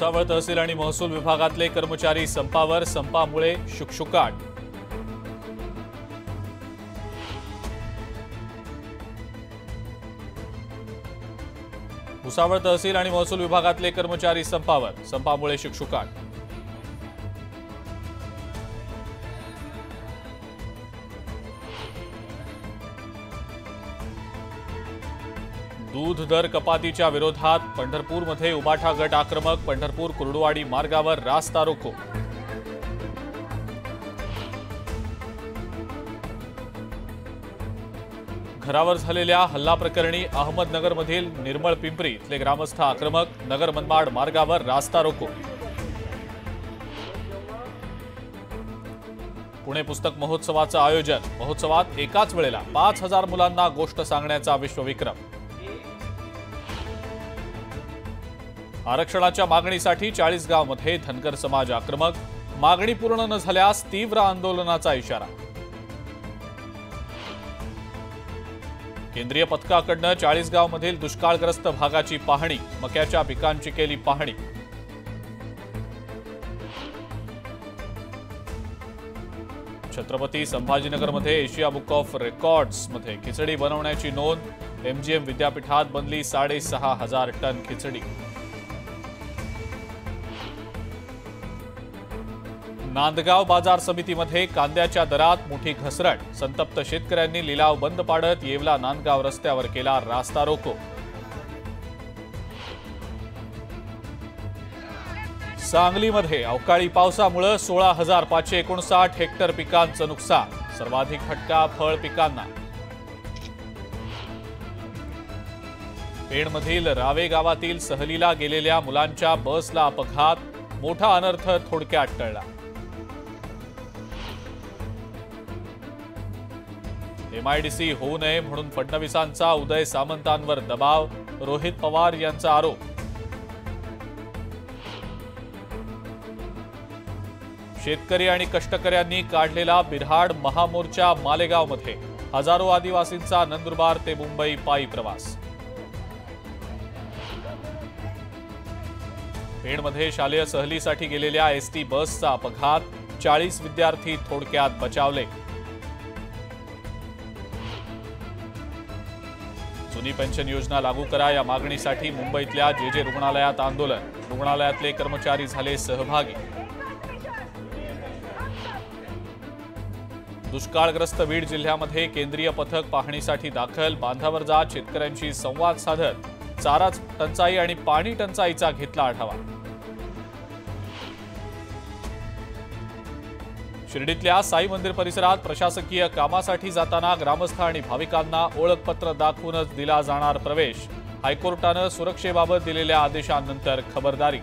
भुसावळ तहसील आणि महसूल विभागातले कर्मचारी संपावर संपामुळे शुकशुकाट. भुसावळ तहसील आणि महसूल विभागातले कर्मचारी संपावर संपामुळे शुकशुकाट. दूध दर कपातीच्या विरोधात पंढरपूरमध्ये उबाठा गट आक्रमक पंढरपूर कुर्डुवाडी मार्गावर रास्ता रोको घरावर झालेल्या हल्ला प्रकरणी अहमदनगरमधील निर्मळ पिंपरी इथले ग्रामस्थ आक्रमक नगर मनमाड मार्गावर रास्ता रोको पुणे पुस्तक महोत्सवाचं आयोजन महोत्सवात एकाच वेळेला पाच हजार मुलांना गोष्ट सांगण्याचा विश्वविक्रम. आरक्षणाच्या मागणीसाठी चाळीसगावमध्ये धनगर समाज आक्रमक मागणी पूर्ण न झाल्यास तीव्र आंदोलनाचा इशारा. केंद्रीय पथकाकडनं चाळीसगावमधील दुष्काळग्रस्त भागाची पाहणी मक्याच्या पिकांची केली पाहणी. छत्रपती संभाजीनगरमध्ये एशिया बुक ऑफ रेकॉर्ड्समध्ये खिचडी बनवण्याची नोंद एमजीएम विद्यापीठात बनली साडेसहा हजार टन खिचडी. नांदगाव बाजार समितीमध्ये कांद्याच्या दरात मोठी घसरण. संतप्त शेतकऱ्यांनी लिलाव बंद पाडत येवला नांदगाव रस्त्यावर केला रास्ता रोको. सांगलीमध्ये अवकाळी पावसामुळे सोळा हजार पाचशे एकोणसाठ हेक्टर पिकांचं नुकसान. सर्वाधिक फटका फळ पिकांना. पेणमधील रावे गावातील सहलीला गेलेल्या मुलांच्या बसला अपघात. मोठा अनर्थ थोडक्यात टळला. एमआयडीसी होऊ नये म्हणून फडणवीसांचा उदय सामंतांवर दबाव रोहित पवार यांचा आरोप. शेतकरी आणि कष्टकऱ्यांनी काढलेला बिरहाड महामोर्चा मालेगावमध्ये. हजारो आदिवासींचा नंदुरबार ते मुंबई पायी प्रवास. पेणमध्ये शालेय सहलीसाठी गेलेल्या एसटी बसचा अपघात चाळीस विद्यार्थी थोडक्यात बचावले. जुनी पेन्शन योजना लागू करा. या मागणीसाठी मुंबईतल्या जे जे रुग्णालयात आंदोलन. रुग्णालयातले कर्मचारी झाले सहभागी. दुष्काळग्रस्त बीड जिल्ह्यामध्ये केंद्रीय पथक पाहणीसाठी दाखल. बांधावर जात शेतकऱ्यांशी संवाद साधत. चारा टंचाई आणि पाणी टंचाईचा घेतला आढावा. शिर्डीतल्या साई मंदिर परिसरात प्रशासकीय कामासाठी जाताना ग्रामस्थ आणि भाविकांना ओळखपत्र दाखवूनच दिला जाणार प्रवेश. हायकोर्टानं सुरक्षेबाबत दिलेल्या आदेशानंतर खबरदारी.